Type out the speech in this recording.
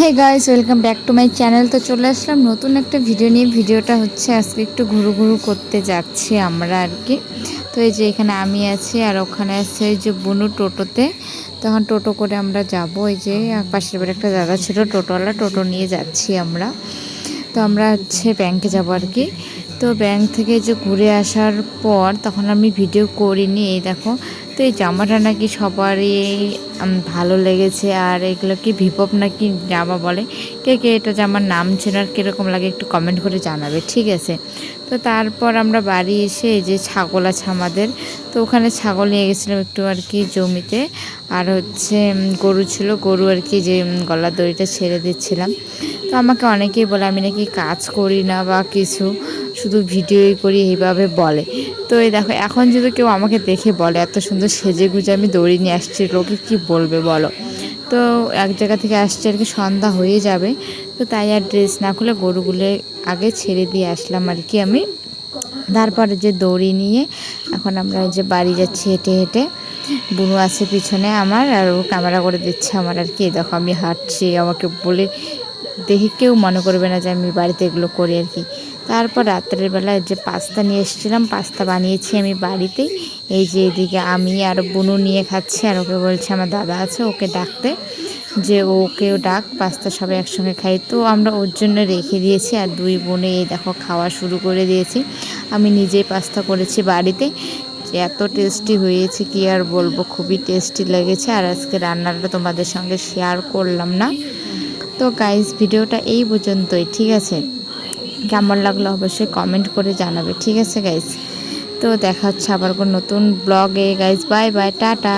Hey guys welcome back to my channel তো চলে আসলাম নতুন একটা ভিডিও নিয়ে। ভিডিওটা হচ্ছে আজকে একটু ঘুরু ঘুরু করতে যাচ্ছি আমরা আর কি। তো এই যে এখানে আমি আছি আর ওখানে আছে যে বুনু টোটোতে। তখন টোটো করে আমরা যাব। এই যে পাশের বাড়ি একটা দাদা ছিল, টোটোওয়ালা, টোটো নিয়ে যাচ্ছি আমরা। তো আমরা হচ্ছে ব্যাংকে যাব আর কি। তো ব্যাংক থেকে যে ঘুরে আসার পর তখন আমি ভিডিও করিনি, এই দেখো। তো এই জামাটা নাকি সবারই ভালো লেগেছে। আর এগুলো কি ভিপপ নাকি জামা বলে? কে কে এটা জামার নাম আর কীরকম লাগে একটু কমেন্ট করে জানাবে, ঠিক আছে? তো তারপর আমরা বাড়ি এসে এই যে ছাগল আছে আমাদের, তো ওখানে ছাগল নিয়ে গেছিলাম একটু আর কি জমিতে। আর হচ্ছে গরু ছিল, গরু আর কি যে গলার দড়িটা ছেড়ে দিচ্ছিলাম। তো আমাকে অনেকেই বলে, আমি নাকি কাজ করি না বা কিছু। শুধু ভিডিওই করি, এইভাবে বলে। তো এই দেখো, এখন যদি কেউ আমাকে দেখে বলে, এত সুন্দর সেজে গুজে আমি দড়ি নিয়ে আসছি, লোকে কি বলবে বলো? তো এক জায়গা থেকে আসছে আর কি, সন্ধ্যা হয়ে যাবে। তো তাই আর ড্রেস না খুলে গরুগুলো আগে ছেড়ে দিয়ে আসলাম আর কি আমি। তারপরে যে দড়ি নিয়ে এখন আমরা যে বাড়ি যাচ্ছি হেঁটে হেঁটে, বুনু আছে পিছনে আমার আর ও ক্যামেরা করে দিচ্ছে আমার আর কি। দেখো আমি হাঁটছি, আমাকে বলে দেখে কেউ মনে করবে না যে আমি বাড়িতে এগুলো করি আর কি। তারপর রাত্রের বেলায় যে পাস্তা নিয়ে এসেছিলাম, পাস্তা বানিয়েছি আমি বাড়িতেই এই যে এদিকে আমি আর বুনু নিয়ে খাচ্ছি আর ওকে বলছে, আমার দাদা আছে, ওকে ডাকতে যে ওকেও ডাক, পাস্তা সবাই একসঙ্গে খাই। তো আমরা ওর জন্য রেখে দিয়েছি আর দুই বোনে এই দেখো খাওয়া শুরু করে দিয়েছি। আমি নিজেই পাস্তা করেছি বাড়িতে। এত টেস্টি হয়েছে, কি আর বলব, খুবই টেস্টি লেগেছে। আর আজকে রান্নাটা তোমাদের সঙ্গে শেয়ার করলাম না। তো গাইজ ভিডিওটা এই পর্যন্তই, ঠিক আছে? কেমন লাগল অবশ্যই কমেন্ট করে জানাবে, ঠিক আছে গাইজ তো দেখা হচ্ছে আবার কোনো নতুন ব্লগে গাইজ বাই বাই টাটা।